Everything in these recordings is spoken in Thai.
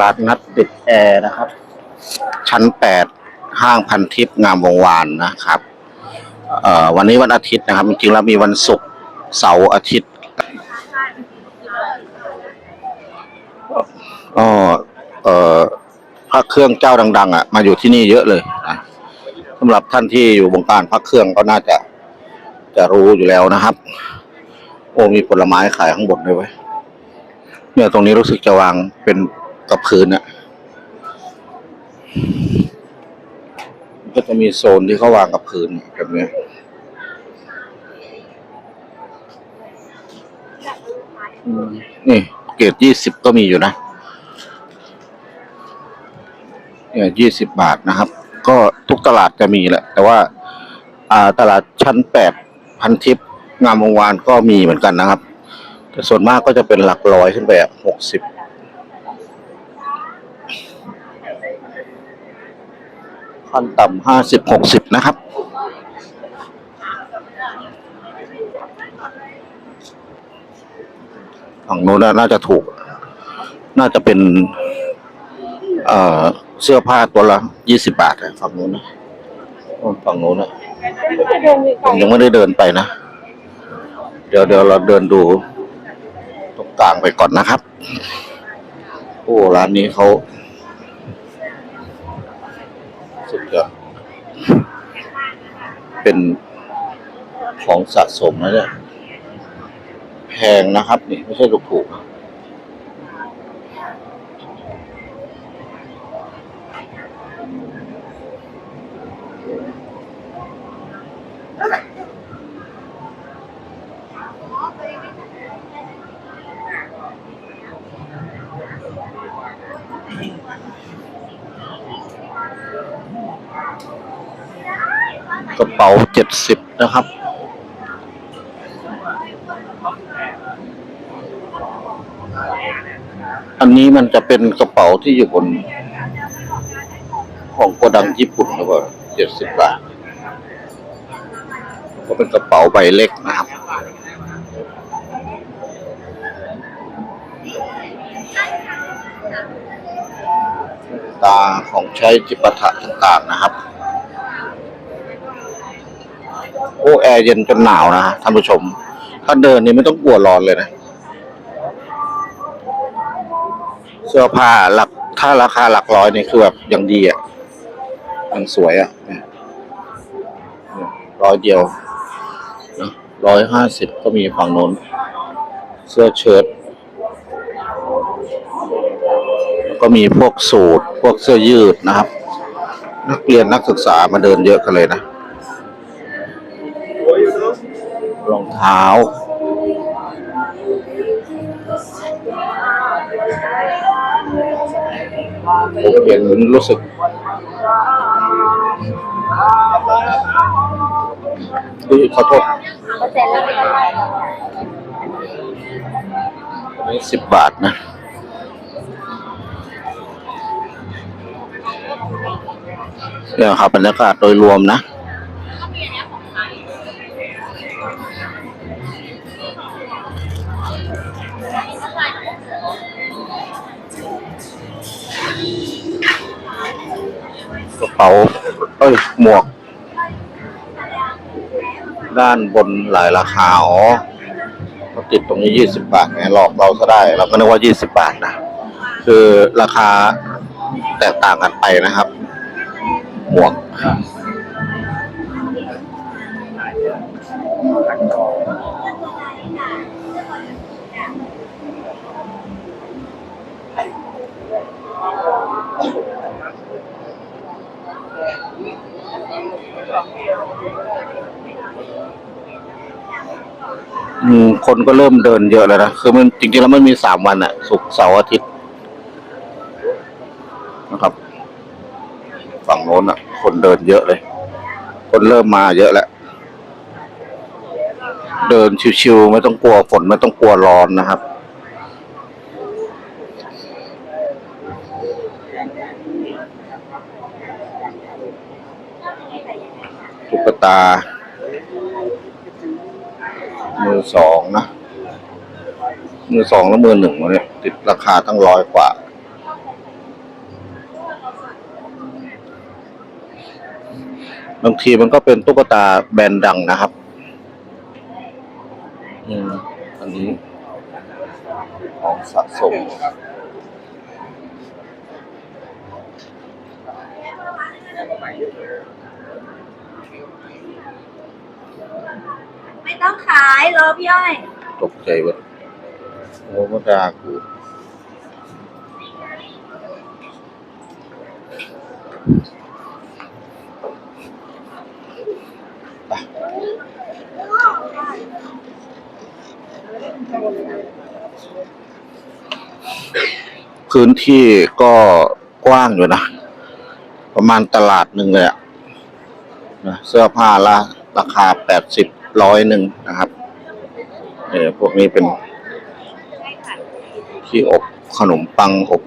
ลาดนัดติดแอร์นะครับ ชั้นแปดห้างพันทิพย์งามวงวานนะครับวันนี้วันอาทิตย์นะครับ จริงๆแล้วมีวันศุกร์เสาร์อาทิตย์ก็เอ่อพระเครื่องเจ้าดัง ๆ อะ มาอยู่ที่นี่เยอะเลยนะสำหรับท่านที่อยู่วงการพระเครื่องก็น่าจะจะรู้อยู่แล้วนะครับ โอ้มีผลไม้ขายข้างบนด้วยเว้ยเนี่ยตรงนี้รู้สึกจะวางเป็น กับพื้นอะก็จะมีโซนที่เขาวางกับพื้นแบบเนี้ยอืมนี่เกรดยี่สิบก็มีอยู่นะเนี่ยยี่สิบบาทนะครับ ก็ทุกตลาดจะมีแหละ แต่ว่า อ่าตลาดชั้นแปดพันทิพย์งามวงวานก็มีเหมือนกันนะครับ แต่ส่วนมากก็จะเป็นหลักร้อยขึ้นไปอะหกสิบ ขั้นต่ำห้าสิบหกสิบนะครับ ฝั่งโน้นน่าจะถูก น่าจะเป็น เอ่อ เสื้อผ้าตัวละยี่สิบาทอะฝั่งโน้นนะฝั่งโน้นนะผมยังไม่ได้เดินไปนะ เดี๋ยวเดี๋ยวเราเดินดู ตรงกลางไปก่อนนะครับ โอ้ ร้านนี้เขา สุดยอดเป็นของสะสมนะเนี่ยแพงนะครับ นี่ไม่ใช่ถูกๆนะ ป๋าเจ็ดสิบนะครับ อันนี้มันจะเป็นกระเป๋าที่อยู่บน ของโกดังญี่ปุ่นหรือเปล่าเจ็ดสิบบาท ก็เป็นกระเป๋าใบเล็กนะครับตาของใช้จิปาถะต่างๆนะครับ โอ้แอร์เย็นจนหนาวนะท่านผู้ชม ถ้าเดินนี่ไม่ต้องกลัวร้อนเลยนะ เสื้อผ้าหลักถ้าราคาหลักร้อยนี่คือแบบยังดีอะยังสวยอะเนี่ยร้อยเดียวร้อยห้าสิบก็มีฝั่งโน้น เสื้อเชิ้ตก็มีพวกสูทพวกเสื้อยืดนะครับ นักเรียนนักศึกษามาเดินเยอะกันเลยนะ รองเท้า ผมเห็นรู้สึกอุ้ยขอโทษนนี้สิบบาทนะเนี่ยครับบรรยากาศโดยรวมนะ ป๋า เอ้ย หมวก ด้านบนหลายราคาอ๋อเขาติดตรงนี้ยี่สิบบาทไงหลอกเราซะได้ เราก็นึกว่ายี่สิบบาทนะ คือราคาแตกต่างกันไปนะครับ หมวก อืมคนก็เริ่มเดินเยอะแล้วนะ คือมันจริงๆแล้วมันมีสามวันอะศุกร์เสาร์อาทิตย์นะครับ ฝั่งโน้นอะคนเดินเยอะเลย คนเริ่มมาเยอะแล้ว เดินชิวๆไม่ต้องกลัวฝนไม่ต้องกลัวร้อนนะครับตุ๊กตา อสองนะมือสองแล้วมือหนึ่งวะเนี่ยติดราคาตั้งร้อยกว่า บางทีมันก็เป็นตุ๊กตาแบรนด์ดังนะครับอันนี้ของสะสม ไม่ต้องขายรอพี่อ้อยตกใจเว่าโอ้มาดากูพื้นที่ก็กว้างอยู่นะ ประมาณตลาดหนึ่งเลยอะนะเสื้อผ้าละราคาแปดสิบ ร้อยหนึ่งนะครับเออพวกนี้เป็นที่อบขนมปังอบ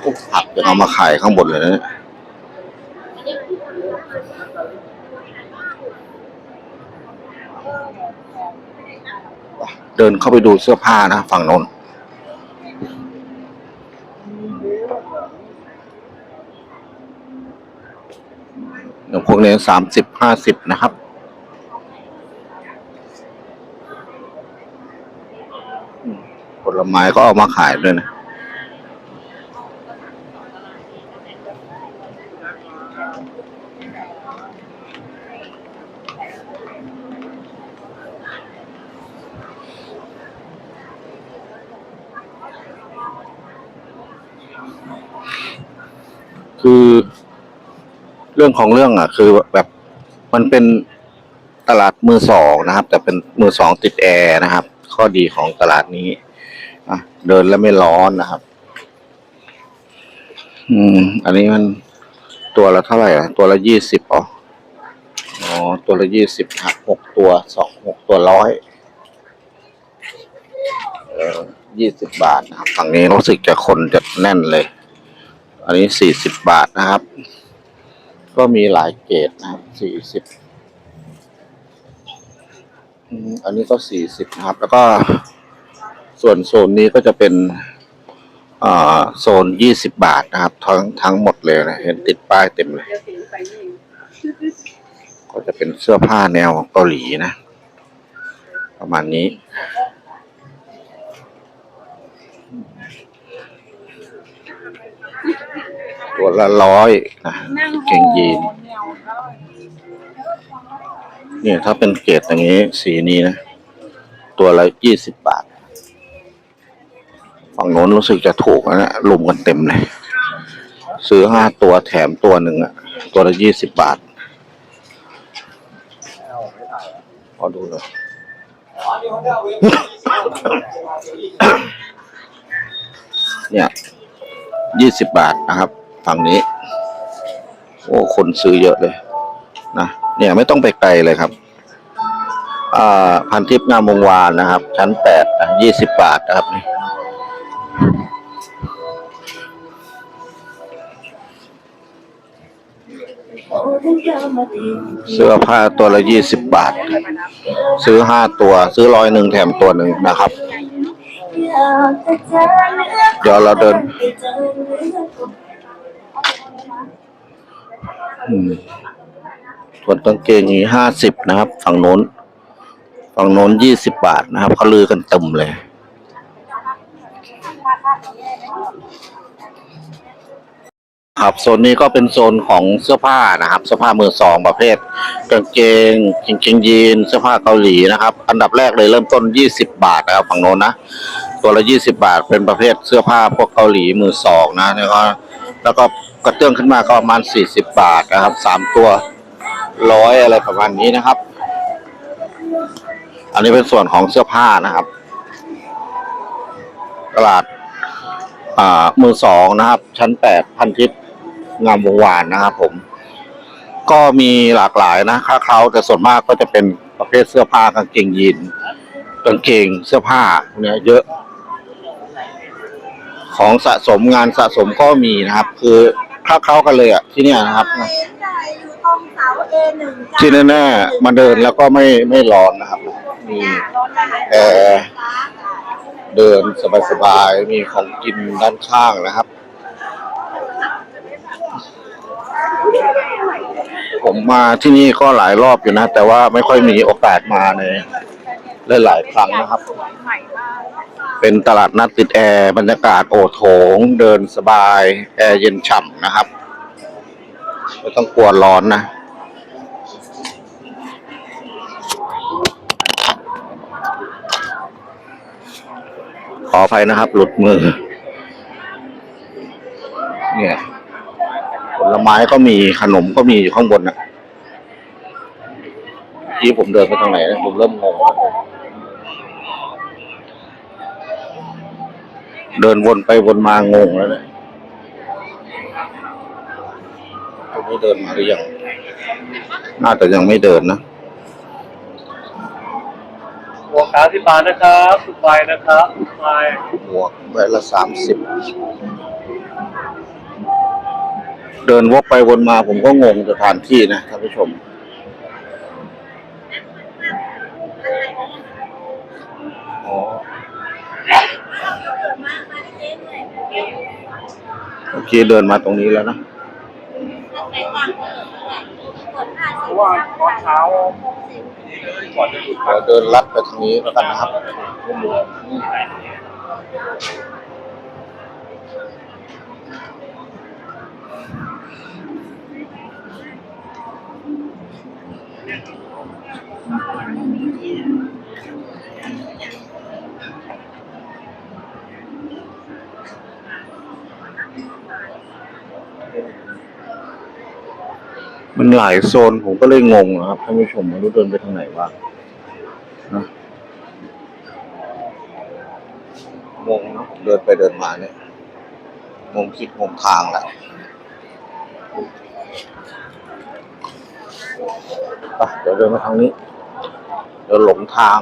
พวกผักจะเอามาขายข้างบนเลยนะเดินเข้าไปดูเสื้อผ้านะฝั่งนนอย่างพวกนี้สามสิบห้าสิบนะครับ ผ ลไม้ก็เอามาขายด้วยนะคือเรื่องของเรื่องอะ คือแบบมันเป็นตลาดมือสองนะครับ แต่เป็นมือสองติดแอร์นะครับ ข้อดีของตลาดนี้ เดินแล้วไม่ร้อนนะครับ อืม อันนี้มันตัวละเท่าไหร่อะ ตัวละยี่สิบอ๋ออ๋อ ตัวละยี่สิบหักหกตัวสองหกตัวร้อยเออยี่สิบบาทนะครับ ฝั่งนี้รู้สึกจะคนจะแน่นเลย อันนี้สี่สิบบาทนะครับ ก็มีหลายเกรดนะครับสี่สิบอันนี้ก็สี่สิบนะครับ แล้วก็ ส่วนโซนนี้ก็จะเป็นโซนยี่สิบบาทนะครับ ทั้งทั้งหมดเลยนะเห็นติดป้ายเต็มเลย ก็จะเป็นเสื้อผ้าแนวเกาหลีนะ ประมาณนี้ ตัวละร้อยนะเก่งยีนเนี่ยถ้าเป็นเกรดอย่างนี้สีนี้นะ ตัวละยี่สิบบาท ฝั่งโน้นรู้สึกจะถูกนะลุมกันเต็มเลย ซื้อห้าตัวแถมตัวหนึ่งอะตัวละยี่สิบบาทขอดูหน่อยเนี่ยยี่สิบบาทนะครับ ฝั่งนี้ โอ้ คนซื้อเยอะเลย นะ เนี่ยไม่ต้องไปไกลเลยครับอ่าพันทิพย์งามวงวานนะครับ ชั้นแปดนะยี่สิบบาทนะครับนี่ เสื้อผ้าตัวละยี่สิบบาท ซื้อห้าตัว ซื้อร้อยหนึ่งแถมตัวหนึ่งนะครับ เดี๋ยวเราเดินส่วนกางเกงนี้ห้าสิบนะครับ ฝั่งโน้น ฝั่งโน้นยี่สิบบาทนะครับเขาลือกันเต็มเลย ครับโซนนี้ก็เป็นโซนของเสื้อผ้านะครับเสื้อผ้ามือสองประเภทกางเกงกางเกงยีนเสื้อผ้าเกาหลีนะครับ อันดับแรกเลยเริ่มต้นยี่สิบบาทนะครับฝั่งโน้นนะตัวละยี่สิบาท เป็นประเภทเสื้อผ้าพวกเกาหลีมือสองนะแล้วก็แล้วก็กระเตื้องขึ้นมาก็ประมาณสี่สิบบาทนะครับสามตัวร้อยอะไรประมาณนี้นะครับ อันนี้เป็นส่วนของเสื้อผ้านะครับ ตลาด มือสองนะครับ ชั้นแปดพันทิพย์งามวงวานนะครับผม ก็มีหลากหลายนะค้าเขาแต่ส่วนมากก็จะเป็นประเภทเสื้อผ้ากางเกงยีนกางเกงเสื้อผ้าพวกเนี้ยเยอะ ของสะสมงานสะสมก็มีนะครับ คือค้าเขากันเลยอะที่เนี่ยนะครับที่แน่ๆมาเดินแล้วก็ไม่ไม่ร้อนนะครับมีแอร์ เดินสบายๆ มีของกินด้านข้างนะครับ ผมมาที่นี่ก็หลายรอบอยู่นะ แต่ว่าไม่ค่อยมีโอกาสมาในหลายๆครั้งนะครับ เป็นตลาดนัดติดแอร์บรรยากาศโอโถง เดินสบาย แอร์เย็นฉ่ำนะครับ ไม่ต้องกลัวร้อนนะ ขออภัยนะครับ หลุดมือ เนี่ยผลไม้ก็มีขนมก็มีอยู่ข้างบนนะเมื่ผมเดินไปทางไหนนะผมเริ่มงงแล้วเดินวนไปวนมางงแล้วเนี่ยตรงนี้เดินมาหรือยัง น่าจะยังไม่เดินนะ หัวขาที่บาทนะครับสุดไปนะครับสุดไปหมวกใบละสามสิบเดินวกไปวนมาผมก็งงสถานที่นะท่านผู้ชม อ๋อโอเคเดินมาตรงนี้แล้วนะ เพราะว่าตอนเช้าก่อนจะหยุดเราเดินลัดไปทางนี้แล้วกันนะครับ มันหลายโซนผมก็เลยงงนะครับท่านผู้ชมไม่รู้เดินไปทางไหนวะนะงงนะผมเดินไปเดินมาเนี่ยงงคิดงงทางแหละไปเดี๋ยวเดินมาทางนี้ เดี๋ยวหลงทาง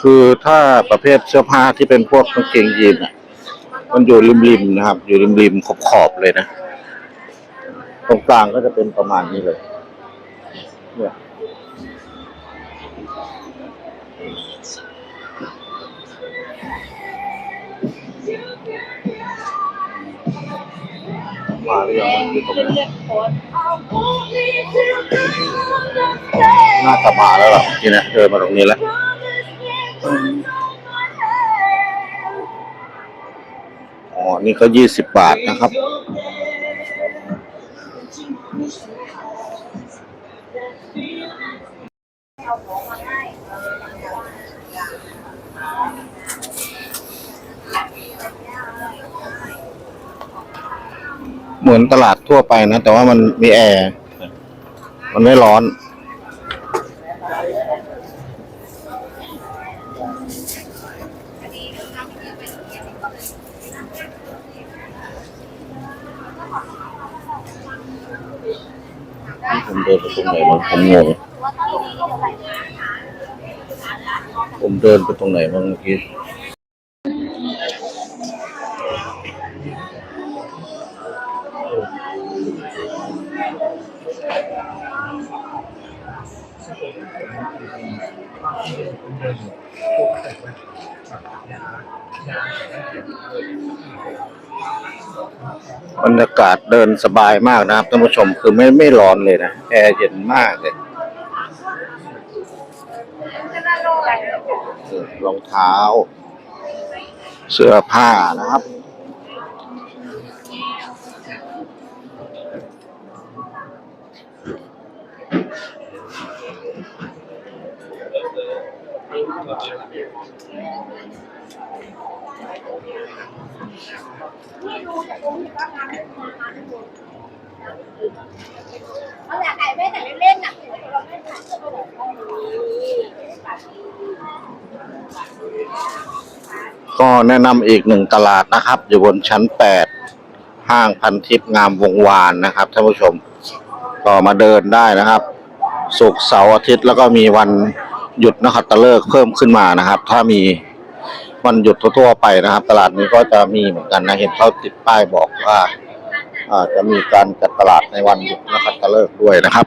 คือถ้าประเภทเสื้อผ้าที่เป็นพวกกางเกงยีนอะ มันอยู่ริมๆนะครับ อยู่ริมๆขอบๆเลยนะ ตรงกลางก็จะเป็นประมาณนี้เลยเนี่ยมาหรือยังมันอยู่ตรงนี้น่าจะมาแล้วล่ะทีนี้เดินมาตรงนี้แล้ว อ๋อ นี่ก็ยี่สิบบาทนะครับ เหมือนตลาดทั่วไปนะ แต่ว่ามันมีแอร์ มันไม่ร้อน ผมเดินไปตรงไหนมันผมงงผมเดินไปตรงไหนบ้างเมื่อกี้ บรรยากาศเดินสบายมากนะครับท่านผู้ชมคือไม่ไม่ร้อนเลยนะแอร์เย็นมากเลยรองเท้า เสื้อผ้านะครับ เขาอยากถ่ายไม่แต่เล่นๆน่ะเราไม่ถ่ายก็แบบก็แนะนำอีกหนึ่งตลาดนะครับ อยู่บนชั้นแปดห้างพันทิพย์งามวงวานนะครับท่านผู้ชม ก็มาเดินได้นะครับศุกร์เสาร์อาทิตย์แล้วก็มีวันหยุดนักขับตฤกษ์เพิ่มขึ้นมานะครับ ถ้ามี วันหยุดทั่วๆไปนะครับ ตลาดนี้ก็จะมีเหมือนกันนะเห็นเขาติดป้ายบอกว่าจะมีการจัดตลาดในวันหยุดนะครับตะเลิกด้วยนะครับ